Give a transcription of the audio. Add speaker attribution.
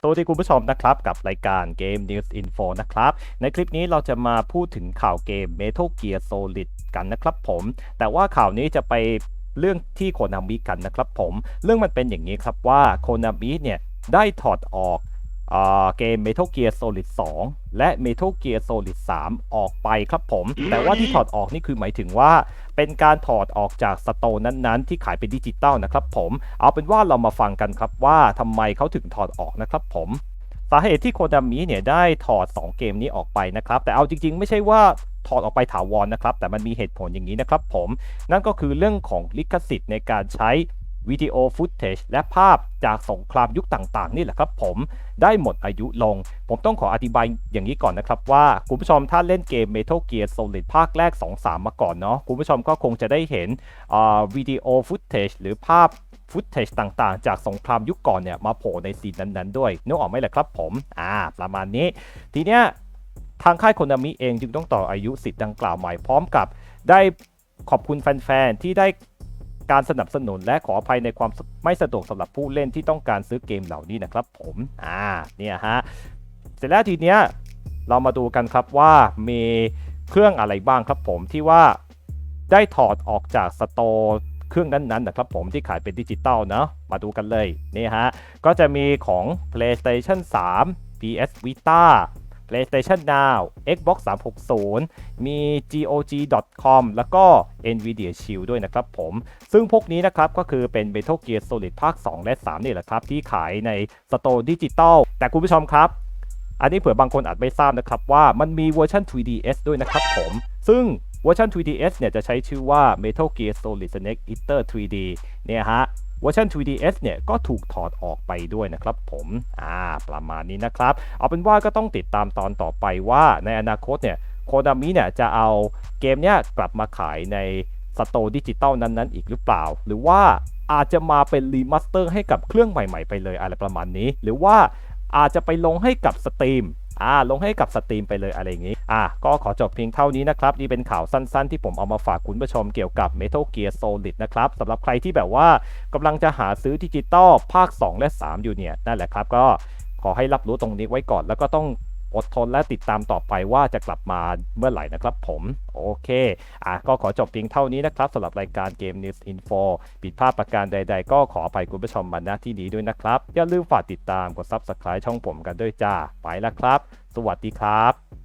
Speaker 1: สวัสดีคุณผู้ชมนะครับกับรายการ Game News Info นะครับ ในคลิปนี้เราจะมาพูดถึงข่าวเกม Metal Gear Solid กันนะครับผม แต่ว่าข่าวนี้จะไปเรื่องที่โคนามิกันนะครับผม เรื่องมันเป็นอย่างนี้ครับว่าโคนามิเนี่ยได้ถอดออกเกม Metal Gear Solid 2 และ Metal Gear Solid 3 ออกไปครับผม แต่ว่าที่ถอดออกนี่คือหมายถึงว่า เป็นการถอดออกจากสโตนนั้นๆ ที่ขายเป็นดิจิตอลนะครับผมเอาเป็นว่าเรามาฟังกันครับว่าทำไมเขาถึงถอดออกนะครับผมสาเหตุที่โคดามิเนี่ยได้ถอด 2 เกมนี้ออกไปนะครับ แต่เอาจริงๆ ไม่ใช่ว่าถอดออกไปถาวรนะครับ แต่มันมีเหตุผลอย่างนี้นะครับผม นั่นก็คือเรื่องของลิขสิทธิ์ในการใช้ วิดีโอฟุตเทจและภาพจากสงครามยุคต่างๆ นี่แหละครับผมได้หมดอายุลง ผมต้องขออธิบายอย่างนี้ก่อนนะครับว่า คุณผู้ชมถ้าเล่นเกม Metal Gear Solid ภาคแรก 2-3 มาก่อนเนาะคุณผู้ชมก็คงจะได้เห็นวิดีโอฟุตเทจหรือภาพฟุตเทจต่างๆ จากสงครามยุคก่อนเนี่ยมาโผล่ในซีนนั้นๆด้วยนึกออกไหมล่ะครับผม อ่า ประมาณนี้ ทีเนี้ยทางค่ายโคนามิเองจึงต้องต่ออายุสิทธิ์ดังกล่าวใหม่พร้อมกับได้ขอบคุณแฟนๆ ที่ได้ การสนับสนุนและขออภัยในความไม่สะดวกสำหรับผู้เล่นที่ต้องการซื้อเกมเหล่านี้นะครับผมอ่าเนี่ยฮะเสร็จแล้วทีเนี้ยเรามาดูกันครับว่ามีเครื่องอะไรบ้างครับผมที่ว่าได้ถอดออกจากสโตร์เครื่องนั้นๆนะครับผมที่ขายเป็นดิจิตอลเนาะมาดูกันเลยนี่ฮะก็จะมีของ PlayStation 3 PS Vita PlayStation Now Xbox 360 มี GOG.com แล้วก็ Nvidia Shield ด้วยนะครับผม ซึ่งพวกนี้นะครับก็คือเป็น Metal Gear Solid ภาค 2 และ 3 นี่แหละครับ ที่ขายในสโตร์ดิจิตอลแต่คุณผู้ชมครับ อันนี้เผื่อบางคนอาจไม่ทราบนะครับว่ามันมีเวอร์ชัน 3DS ด้วยนะครับผม ซึ่งเวอร์ชัน 3DS เนี่ยจะใช้ชื่อว่า Metal Gear Solid Snake Eater 3D เนี่ยฮะ เวอร์ชัน 3DS เนี่ยก็ถูกถอดออกไปด้วยนะครับผมอ่าประมาณนี้นะครับ เอาเป็นว่าก็ต้องติดตามตอนต่อไปว่าในอนาคตเนี่ยโคดามิเนี่ยจะเอาเกมเนี้ยกลับมาขายในสโตร์ดิจิตอลนั้นๆ อีกหรือเปล่า หรือว่าอาจจะมาเป็นรีมาสเตอร์ให้กับเครื่องใหม่ๆ ไปเลยอะไรประมาณนี้ หรือว่าอาจจะไปลงให้กับสตรีม อ่าลงให้กับสตรีมไปเลยอะไรอย่างนี้อ่าก็ขอจบเพียงเท่านี้นะครับนี่เป็นข่าวสั้นๆ ที่ผมเอามาฝากคุณผู้ชมเกี่ยวกับ Metal Gear Solid นะครับสำหรับใครที่แบบว่ากำลังจะหาซื้อดิจิตอลภาค 2 และ 3 อยู่เนี่ยนั่นแหละครับก็ขอให้รับรู้ตรงนี้ไว้ก่อนแล้วก็ต้อง อดทนและติดตามต่อไปว่าจะกลับมาเมื่อไหร่นะครับผมโอเคอะก็ขอจบเพียงเท่านี้นะครับสำหรับรายการ Game News Info ผิดพลาดประการใด ๆ ก็ขออภัยคุณผู้ชมมาณที่นี้ด้วยนะครับ อย่าลืมฝากติดตามกด Subscribe ช่องผมกันด้วยจ้า ไปแล้วครับ สวัสดีครับ